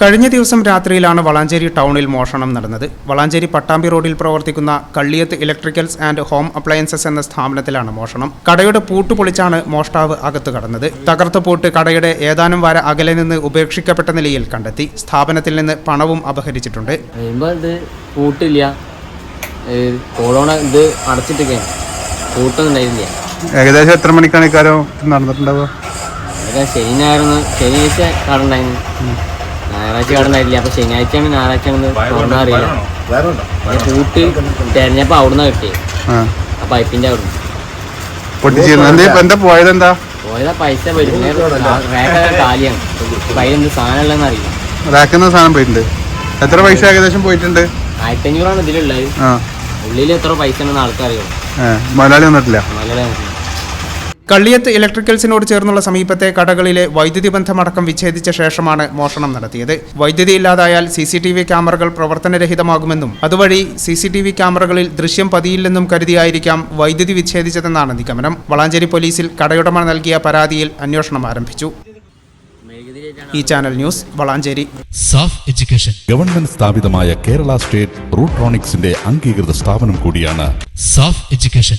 കഴിഞ്ഞ ദിവസം രാത്രിയിലാണ് വളാഞ്ചേരി ടൗണിൽ മോഷണം നടന്നത്. വളാഞ്ചേരി പട്ടാമ്പി റോഡിൽ പ്രവർത്തിക്കുന്ന Kalliyath electricals and home appliances എന്ന സ്ഥാപനത്തിലാണ് മോഷണം. കടയുടെ പൂട്ട് പൊളിച്ചാണ് മോഷ്ടാവ് അകത്ത് കടന്നത്. തകർത്ത പൂട്ട് കടയുടെ ഏതാനും വാര അകലെ നിന്ന് ഉപേക്ഷിക്കപ്പെട്ട നിലയിൽ കണ്ടെത്തി. സ്ഥാപനത്തിൽ നിന്ന് പണവും അപഹരിച്ചിട്ടുണ്ട്. പൂട്ടില്ല. കൊറോണ ഇത് അടച്ചിട്ടൊക്കെയാണ് ഏകദേശം എത്ര മണിക്കാണ് ഇക്കാരം നടന്നിട്ടുണ്ടാവുക? അതൊക്കെ ശനി ഞായറൊന്ന് ശനിയാഴ്ച ഞായറാഴ്ച അവിടെ ഉണ്ടായില്ല അപ്പൊ ശനിയാഴ്ചയാണ് ഞായറാഴ്ചയാണ് തുറന്ന അറിയില്ല പിന്നെ പൂട്ട് തെരഞ്ഞപ്പോ അവിടുന്ന് കിട്ടിയത് ആ. പൈപ്പിന്റെ അവിടുന്ന്. പൊട്ടിച്ചിരുന്നു. പോയത് എന്താ? പോയതാ പൈസ വരും റേക്കൊക്കെ കാലിയാണ്. അപ്പൊ അതിലെന്ത് സാധനം ഉള്ളതെന്ന് അറിയില്ല. റാക്കുന്ന സാധനം പോയിട്ടുണ്ട്. എത്ര പൈസ ഏകദേശം പോയിട്ടുണ്ട്? ആയിരത്തി അഞ്ഞൂറാണ് ഇതിലുള്ളത് ഉള്ളിൽ എത്ര പൈസ ഉണ്ടെന്ന് ആൾക്കറിയോ ഏ മലയാളി വന്നിട്ടില്ല. മലയുടെ കള്ളിയത്ത് ഇലക്ട്രിക്കൽസിനോട് ചേർന്നുള്ള സമീപത്തെ കടകളിലെ വൈദ്യുതി ബന്ധമടക്കം വിച്ഛേദിച്ച ശേഷമാണ് മോഷണം നടത്തിയത്. വൈദ്യുതി ഇല്ലാതായാൽ സി സി ടി വി ക്യാമറകൾ പ്രവർത്തനരഹിതമാകുമെന്നും അതുവഴി സി സി ടി വി ക്യാമറകളിൽ ദൃശ്യം പതിയില്ലെന്നും കരുതിയായിരിക്കാം വൈദ്യുതി വിച്ഛേദിച്ചതെന്നാണ് നിഗമനം. വളാഞ്ചേരി പോലീസിൽ കടയുടമ നൽകിയ പരാതിയിൽ അന്വേഷണം ആരംഭിച്ചു. ഈ channel news Valanchery. SAF education. Government സ്ഥാപിതമായ കേരള സ്റ്റേറ്റ് റൂട്രോണിക്സിന്റെ അംഗീകൃത സ്ഥാപനം കൂടിയാണ് സാഫ് എഡ്യൂക്കേഷൻ.